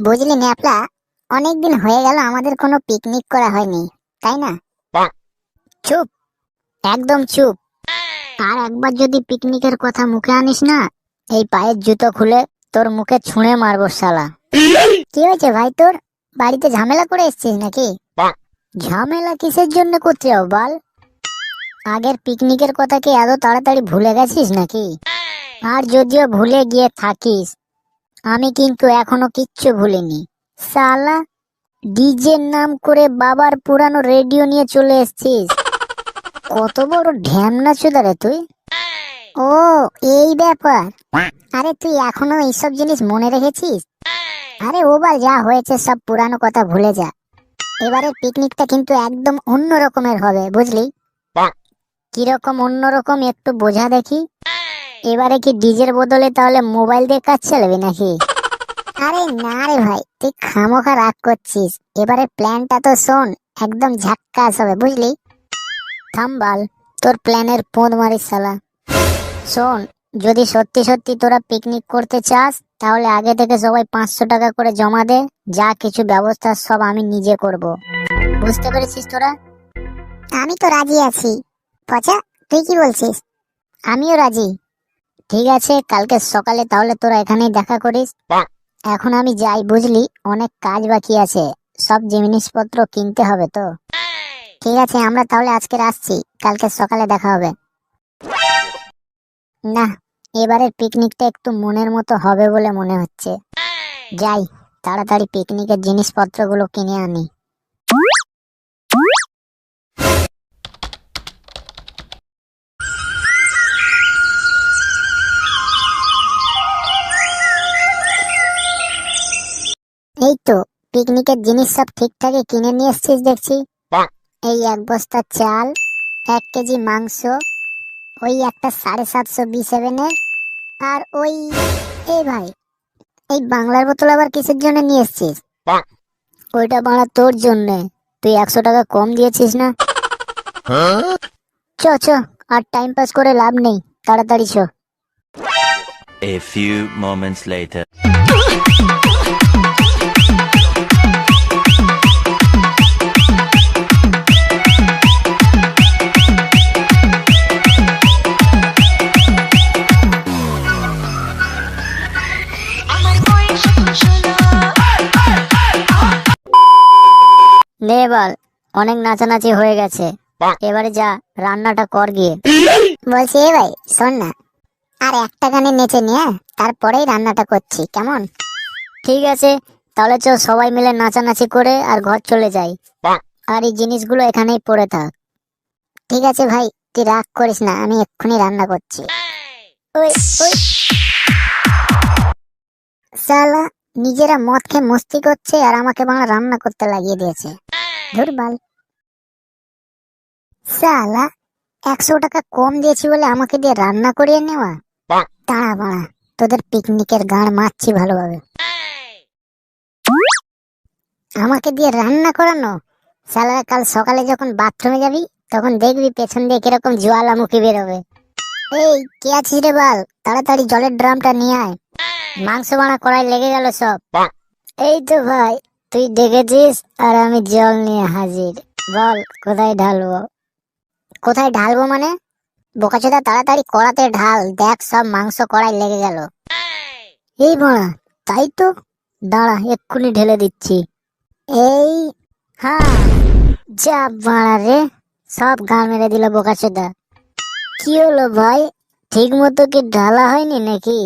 বুঝলি ন্যাপলা অনেকদিন হয়ে গেল আমাদের কোনো পিকনিক করা হয়নি তাই না? চুপ একদম চুপ। আর একবার যদি পিকনিকের কথা মুখে আনিস না এই পায়ের জুতো খুলে তোর মুখে ছুঁড়ে মারবো শালা। কি হয়েছে ভাই তোর? বাড়িতে ঝামেলা করে এসছিস নাকি? ঝামেলা কিসের জন্য করতে বল? আগের পিকনিকের কথা কি এত তাড়াতাড়ি ভুলে গেছিস নাকি? আর যদিও ভুলে গিয়ে থাকিস আমি কিন্তু এখনও কিচ্ছু ভুলিনি। সালা ডিজের নাম করে বাবার পুরানো রেডিও নিয়ে চলে এসেছিস। কত বড় ঢ্যামনা চুদারে তুই। ও এই ব্যাপার। আরে তুই এখনও এইসব জিনিস মনে রেখেছিস? আরে ও বাল যা হয়েছে সব পুরানো কথা ভুলে যা। এবারের পিকনিকটা কিন্তু একদম অন্য রকমের হবে বুঝলি। কীরকম অন্যরকম একটু বোঝা দেখি। এবারে কি ডিজের বদলে তাহলে মোবাইল দিয়ে কাজ চালাবি নাকি? আরে না রে ভাই তুই খামোখা রাগ করছিস। এবারে প্ল্যানটা তো শোন একদম ঝাক্কাস হবে বুঝলি? থাম্বাল তোর প্ল্যানের পোঁদ মারিস শালা। শোন যদি সত্যি সত্যি তোরা পিকনিক করতে চাস তাহলে আগে থেকে সবাই পাঁচশো টাকা করে জমা দে যা কিছু ব্যবস্থা সব আমি নিজে করব। বুঝতে পেরেছিস তোরা? আমি তো রাজি আছি। পচা তুই কি বলছিস? আমিও রাজি। ঠিক আছে কালকে সকালে তাহলে তোরা এখানেই দেখা করিস। এখন আমি যাই বুঝলি অনেক কাজ বাকি আছে। সব জিনিসপত্র কিনতে হবে তো। ঠিক আছে আমরা তাহলে আজকে আসছি। কালকে সকালে দেখা হবে। না এবারের পিকনিকটা একটু মনের মতো হবে বলে মনে হচ্ছে। যাই তাড়াতাড়ি পিকনিকের জিনিসপত্রগুলো কিনে আনি। এই তো পিকনিকের জিনিস সব ঠিকঠাকই কিনে নিয়ে এসছিস দেখছি। এই এক বস্তা চাল এক কেজি মাংস ওই একটা সাড়ে সাতশো বি সেভেনের আর ওই এই ভাই এই বাংলার বোতল আবার কিসের জন্য নিয়ে এসছিস? ওইটা বাড়া তোর জন্যে তুই একশো টাকা কম দিয়েছিস না? চ চ আর টাইম পাস করে লাভ নেই তাড়াতাড়ি চ। A few moments later. নে বল অনেক নাচানাচি হয়ে গেছে। এবারে যা রান্নাটা কর গিয়ে। বলছি এ ভাই শোন না। আর একটা গানে নেচে নিয়ে তারপরেই রান্নাটা করছি কেমন? ঠিক আছে তাহলে চল সবাই মিলে নাচানাচি করে আর ঘর চলে যাই। আর এই জিনিসগুলো এখানেই পড়ে থাক। ঠিক আছে ভাই তুই রাগ করিস না আমি এক্ষুনি রান্না করছি। ওই ওই। সালা নিজেরা মদ খেয়ে মস্তি করছে আর আমাকে বাংলা রান্না করতে লাগিয়ে দিয়েছে। ধুরবাল সালা একশো টাকা কম দিয়েছি বলে আমাকে দিয়ে রান্না করিয়ে নেওয়া। দাঁড়া বাড়া, তোদের পিকনিকের গাঁড় মারছি ভালোভাবে। আমাকে দিয়ে রান্না করানো? সালা কাল সকালে যখন বাথরুমে যাবি, তখন দেখবি পেছন দিয়ে কীরকম জোয়ালামুখী বেরোবে। এই, কে আছিস রে বাল? তাড়াতাড়ি জলের ড্রামটা নিয়ে আয়। মাংস বানা কড়াই লেগে গেল সব। এই তো ভাই তুই ডেকেছিস আর আমি জল নিয়ে হাজির। বল কোথায় ঢালবো? কোথায় ঢালবো মানে? বোকাচোদা তাড়াতাড়ি কড়াতে ঢাল দেখ সব মাংস কড়াই লেগে গেল। এই বড়া তাই তো? দাঁড়া এক্ষুনি ঢেলে দিচ্ছি। এই হ্যাঁ যা বাড়া রে সব গা মেরে দিল বোকাচোদা। কি হলো ভাই ঠিক মতো কি ঢালা হয়নি নাকি?